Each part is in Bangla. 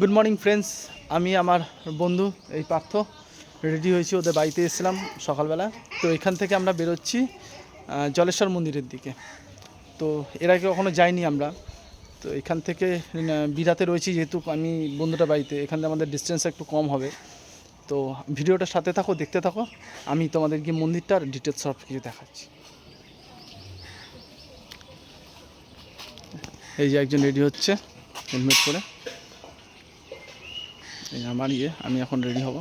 গুড মর্নিং ফ্রেন্ডস আমি আমার বন্ধু, এই পার্থ রেডি হয়েছি ওদের বাড়িতে এসেছিলাম সকালবেলা। তো এখান থেকে আমরা বেরোচ্ছি জলেশ্বর মন্দিরের দিকে। তো এর আগে কখনো যাইনি আমরা। তো এখান থেকে বিরাতে রয়েছি যেহেতু আমি বন্ধুটা বাড়িতে। এখান থেকে আমাদের ডিস্টেন্স একটু কম হবে। তো ভিডিওটার সাথে থাকো, দেখতে থাকো। আমি তোমাদের গিয়ে মন্দিরটার ডিটেলস সব কিছু দেখাচ্ছি। এই যে একজন রেডি হচ্ছে হেলমেট এই আমার ইয়ে আমি এখন রেডি হব।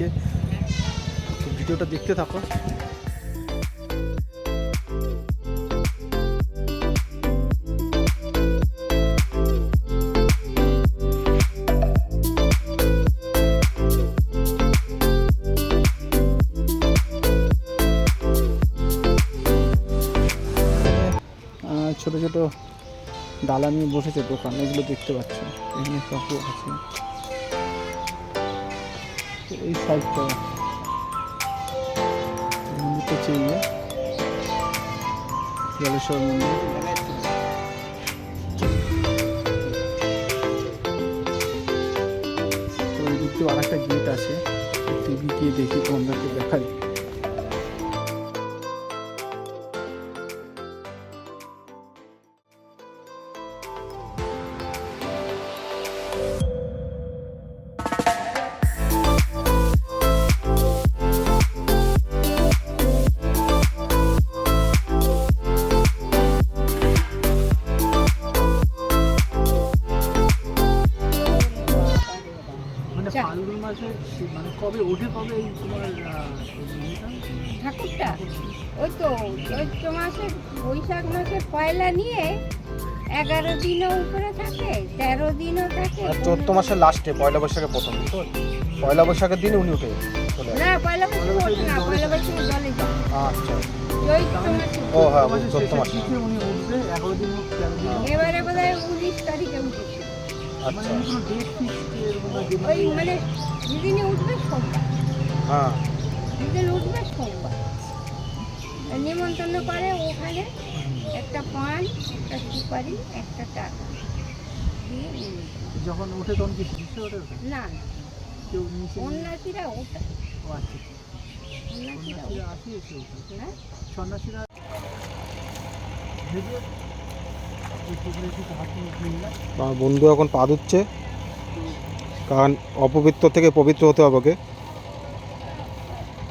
তোমাদেরকে ভিডিওটা দেখতে থাকো। ছোট ছোট ডালা নিয়ে বসেছে দোকান, এগুলো দেখতে পাচ্ছ। এখানে কাকু আছে। এই সাইডটা মন্দিরটা চেয়ে জলেশ্বর মন্দির তো দিয়ে আর একটা গেট আছে। টিভি গিয়ে দেখি তোমাদেরকে দেখাই মানে কবে ওঠে কবে এই তোমার ঠাকুরটা? ওই তো চৈত্র মাসে বৈশাখ মাসে পয়লা নিয়ে এগারো দিনও উপরে থাকে তেরো দিনও থাকে। আর চৈত্র মাসের লাস্টে পয়লা বৈশাখে প্রথম তো পয়লা বৈশাখের দিনে উনি উঠে চলে না পয়লা বৈশাখ ওঠে না পয়লা বৈশাখে জলে যায়। আচ্ছা। চৈত্র মাসে। ও হ্যাঁ চৈত্র মাসে। উনি উঠবে এগারো দিন আচ্ছা। যে ওই মানে যেদিনে উঠবে সোমবার হ্যাঁ। যেদিন উঠবে সোমবার নিমন্ত্রণ করে ওখানে একটা পান একটা সুপারি একটা টাকা যখন ওঠে তখন কি ওঠে ওঠে? না কেউ নিচে সন্ন্যাসীরা ওঠে। ও আচ্ছা। সন্ন্যাসীরা ওঠে। এসে ওঠে। হ্যাঁ? সন্ন্যাসীরা ভেবে এই পুকুরে একটু হাত নিয়ে নিলাম আমার বন্ধু এখন পা ধুচ্ছে। কারণ অপবিত্র থেকে পবিত্র হতে হবে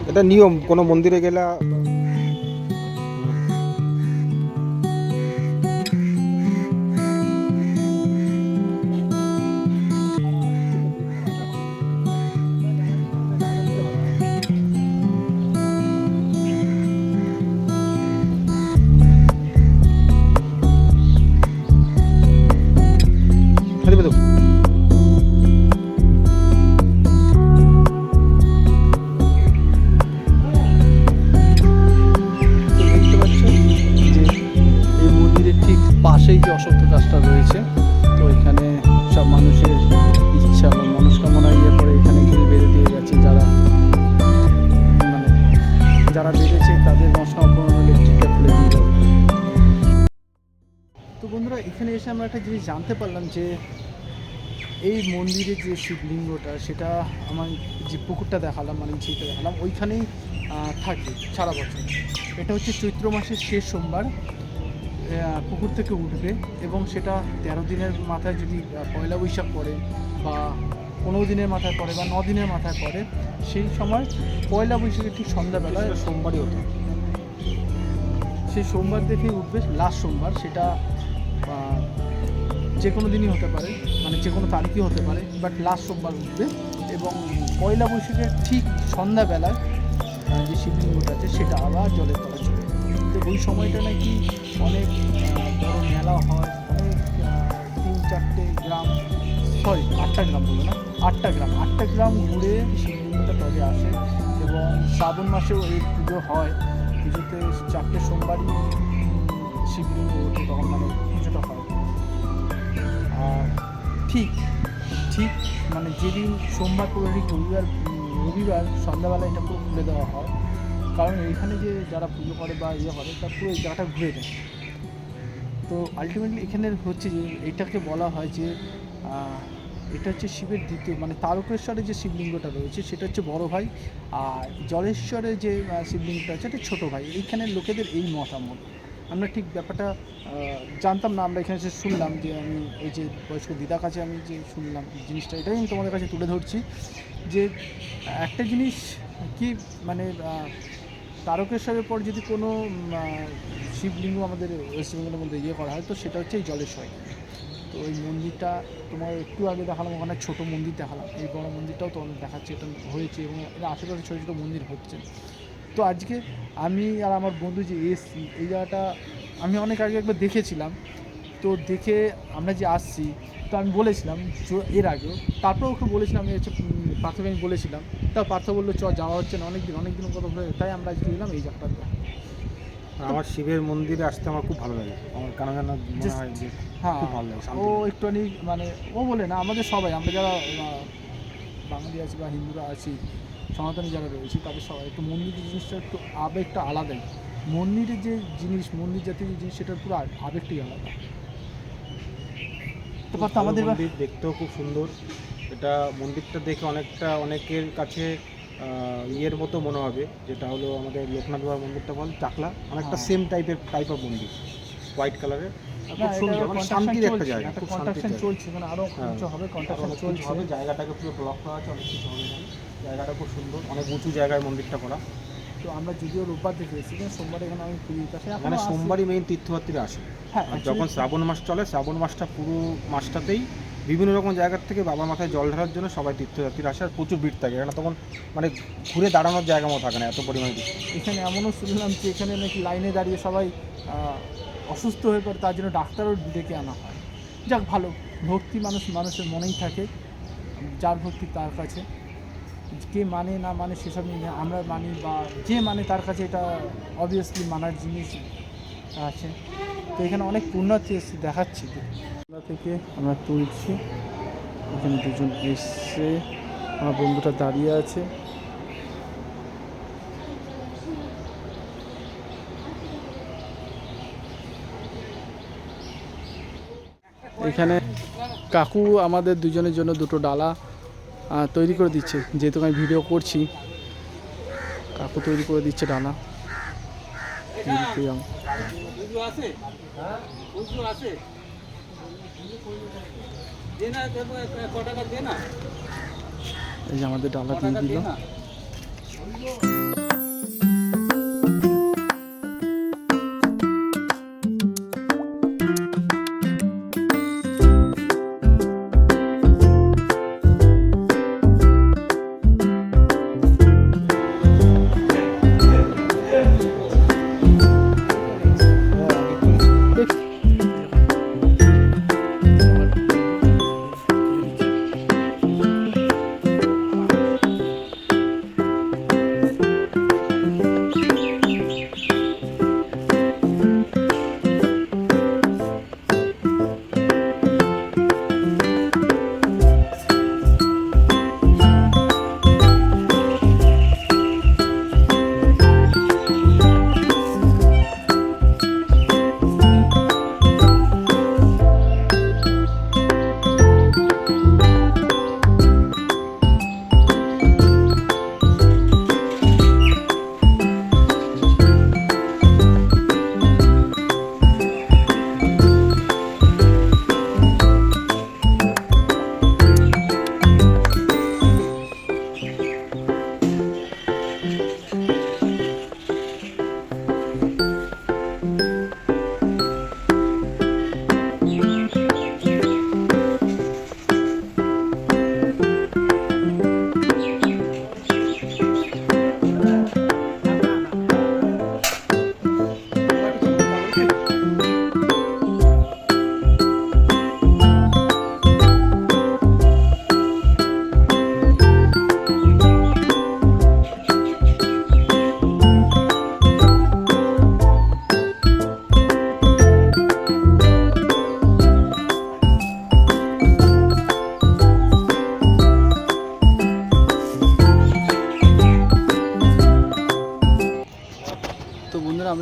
এটা নিয়ম, কোনো মন্দিরে গেলে গাছটা তো এখানে সব মানুষের ইচ্ছা বা মনস্কামনা ইয়ে করে এখানে গিয়ে বেঁধে দিয়ে গেছে যারা। মানে যারা বেঁধেছে তাদের মনস্কামনা টিকা খুলে দিয়ে যাবে তো বন্ধুরা, এখানে এসে আমরা একটা জিনিস জানতে পারলাম যে এই মন্দিরের যে শিবলিঙ্গটা, সেটা আমার যে পুকুরটা দেখালাম মানে যেটা দেখালাম, ওইখানেই থাকে সারা বছর। এটা হচ্ছে চৈত্র মাসের শেষ সোমবার। পুকুর থেকে উঠবে এবং সেটা তেরো দিনের মাথায় যদি পয়লা বৈশাখ পড়ে বা পনেরো দিনের মাথায় পড়ে বা ন দিনের মাথায় পড়ে, সেই সময় পয়লা বৈশাখের ঠিক সন্ধ্যাবেলায় সোমবারই হতো সেই সোমবার দেখেই উঠবে লাস্ট সোমবার, সেটা যে কোনো দিনই হতে পারে মানে যে কোনো তারিখই হতে পারে বাট লাস্ট সোমবার উঠবে এবং পয়লা বৈশাখের ঠিক সন্ধ্যাবেলায় যে শিবলিঙ্গটা আছে, সেটা আবার জলের তলা চলে যায়। তো ওই সময়টা নাকি অনেক বড় মেলা হয়, অনেক তিন চারটে গ্রাম সরি আটটা গ্রাম বলো না, আটটা গ্রাম আটটা গ্রাম ঘুরে শিবলিঙ্গটা তবে আসে এবং শ্রাবণ মাসেও এই পুজো হয়। পুজোতে চারটে সোমবারই শিবলিঙ্গ ওঠে তখন মানে পুজোটা হয়। আর ঠিক ঠিক মানে যেদিন সোমবার ঠিক রবিবার রবিবার সন্ধ্যাবেলা এটা পুরো খুলে দেওয়া হয়। কারণ এখানে যে যারা পুজো করে বা ইয়ে করে, তারা পুরো জায়গাটা ঘুরে দেয়। তো আলটিমেটলি এখানে হচ্ছে যে, এটাকে বলা হয় যে এটা হচ্ছে শিবের দ্বিতীয় মানে তারকেশ্বরের যে শিবলিঙ্গটা রয়েছে, সেটা হচ্ছে বড় ভাই, আর জলেশ্বরের যে শিবলিঙ্গটা আছে এটা ছোটো ভাই। এইখানের লোকেদের এই মতামত। আমরা ঠিক ব্যাপারটা জানতাম না, আমরা এখানে শুনলাম যে আমি, এই যে বয়স্ক দিদার কাছে আমি যে শুনলাম জিনিসটা, এটাই আমি তোমাদের কাছে তুলে ধরছি যে, একটা জিনিস কি মানে তারকেশ্বরের পর যদি কোনো শিবলিঙ্গ আমাদের ওয়েস্ট বেঙ্গলের মধ্যে ইয়ে করা হয়, তো সেটা হচ্ছে এই জলেশ্বর। তো ওই মন্দিরটা তোমার একটু আগে দেখালাম, ওখানে ছোটো মন্দির দেখালাম। এই বড় মন্দিরটাও তো অনেক দেখাচ্ছে, এটা হয়েছে এবং এর আশেপাশে ছোটো ছোটো মন্দির হচ্ছে। তো আজকে আমি আর আমার বন্ধু যে এসছি, এই জায়গাটা আমি অনেক আগে একবার দেখেছিলাম। তো দেখে আমরা যে আসছি তো আমি বলেছিলাম এর আগেও। তারপর ওকে বলেছিলাম আমি হচ্ছে পার্থকে আমি বলেছিলাম। তা পার্থ বলল চ যাওয়া হচ্ছে না অনেক দিন অনেক দিন কথা হয়ে তাই আমরা আজকে এলাম এই জায়গাটাতে আমার শিবের মন্দিরে আসতে আমার খুব ভালো লাগে। আমার কেন মনে হয় যে হ্যাঁ ভালো লাগে, ও। একটুখানি মানে ও বলে না আমাদের সবাই আমরা যারা বাঙালি আছি বা হিন্দুরা আছি সনাতনী যারা রয়েছি তাদের সবাই একটু মন্দিরের জিনিসটা একটু আবেগটা আলাদাই। মন্দিরের যে জিনিস মন্দির জাতীয় যে জিনিস সেটার পুরো আবেগটাই আলাদা। আমাদের মন্দির দেখতেও খুব সুন্দর। এটা মন্দিরটা দেখে অনেকটা অনেকের কাছে আহ, ইয়ের মতো মনে হবে। যেটা হলো আমাদের লোকনাথ বাবার মন্দিরটা বল চাকলা। অনেকটা। সেম টাইপের টাইপ অফ মন্দির। হোয়াইট কালারের খুব সুন্দর মানে শান্তির একটা জায়গা একটা খুব শান্তির চলছে মানে আরও হ্যাঁ। কিছু হবে আর কন্ট্রাকশন অনেক চলছে। হবে জায়গাটাকে পুরো ব্লক করা আছে অনেক কিছু হবে জায়গাটা খুব সুন্দর অনেক উঁচু জায়গায় মন্দিরটা করা। আমরা যদিও রোববার দেখে এসেছি কিন্তু সোমবার এখানে আমি পুরীর কাছে মানে সোমবারই মেইন তীর্থযাত্রীরা আসে। হ্যাঁ আর যখন শ্রাবণ মাস চলে শ্রাবণ মাসটা পুরো মাসটাতেই বিভিন্ন রকম জায়গার থেকে বাবার মাথায় জল ঢালার জন্য সবাই তীর্থযাত্রীরা আসে আর প্রচুর ভিড় থাকে। এখানে তখন মানে ঘুরে দাঁড়ানোর জায়গা মতো থাকে না এত পরিমাণে এখানে এমনও শুনলাম যে এখানে নাকি লাইনে দাঁড়িয়ে সবাই অসুস্থ হয়ে পড়ে তার জন্য ডাক্তারও ডেকে আনা হয়। যাক ভালো। ভক্তি মানুষ মানুষের মনেই থাকে যার ভক্তি তার কাছে। কে মানে না মানে সেসব নিয়ে আমরা মানি বা যে মানে তার কাছে এটা অবভিয়াসলি মানার জিনিস আছে। তো এখানে অনেক পুণ্যার্থী এসে দেখাচ্ছি। থেকে আমরা তুলছি। এখানে দুজন এসছে। আমার বন্ধুটা দাঁড়িয়ে আছে। এখানে কাকু আমাদের দুজনের জন্য দুটো ডালা তৈরি করে দিচ্ছে। যেহেতু আমি ভিডিও করছি, কাকু তৈরি করে দিচ্ছে ডানা। এই যে আমাদের ডালা দিয়ে যে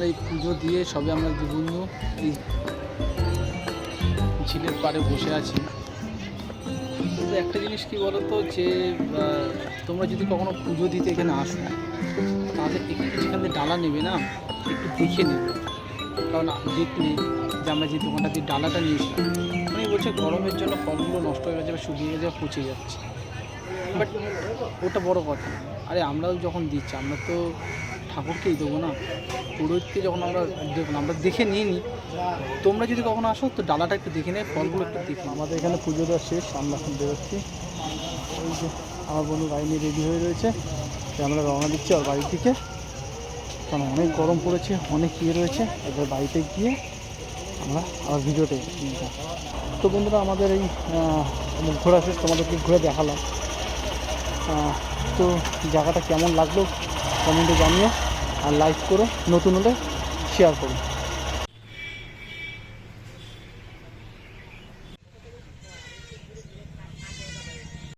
আমাদের পুজো দিয়ে সবে আমরা যে বন্ধু এই ঝিলের পাড়ে বসে আছি। কিন্তু একটা জিনিস কি বলতো যে তোমরা যদি কখনো পুজো দিতে এখানে আসো, তাহলে একটু যেখান থেকে ডালা নেবে না, একটু দেখে নেবে। কারণ দেখলে যে আমরা যে দোকানটা দিয়ে ডালাটা নিয়েছিলাম মানে বলছে গরমের জন্য ফলগুলো নষ্ট হয়ে গেছে বা শুকিয়ে গেছে পচে যাচ্ছে। বাট ওটা বড় কথা। আরে আমরাও যখন দিচ্ছি, আমরা তো ঠাকুরকেই দেবো না। পুরোহিতকে যখন আমরা আমরা দেখে নিয়ে নিই তোমরা যদি কখনো আসো, তো ডালাটা একটু দেখে নেয় ফলগুলো একটু দেখে আমাদের এখানে পুজো দেওয়া শেষ, আমরা এখন বেরোচ্ছি। ওই যে আমার বন্ধু গাড়ি নিয়ে রেডি হয়ে রয়েছে আমরা রওনা দিচ্ছি আর বাড়ি থেকে। কারণ অনেক গরম পড়েছে, অনেক ইয়ে রয়েছে, এবার বাড়িতে গিয়ে আমরা আবার ভিডিওটা তো বন্ধুরা, আমাদের এই ঘোরা শেষ, তোমাদেরকে ঘুরে দেখালাম। তো জায়গাটা কেমন লাগল? কমেন্টে জানিও। আর লাইক করো নতুন হলে শেয়ার করো।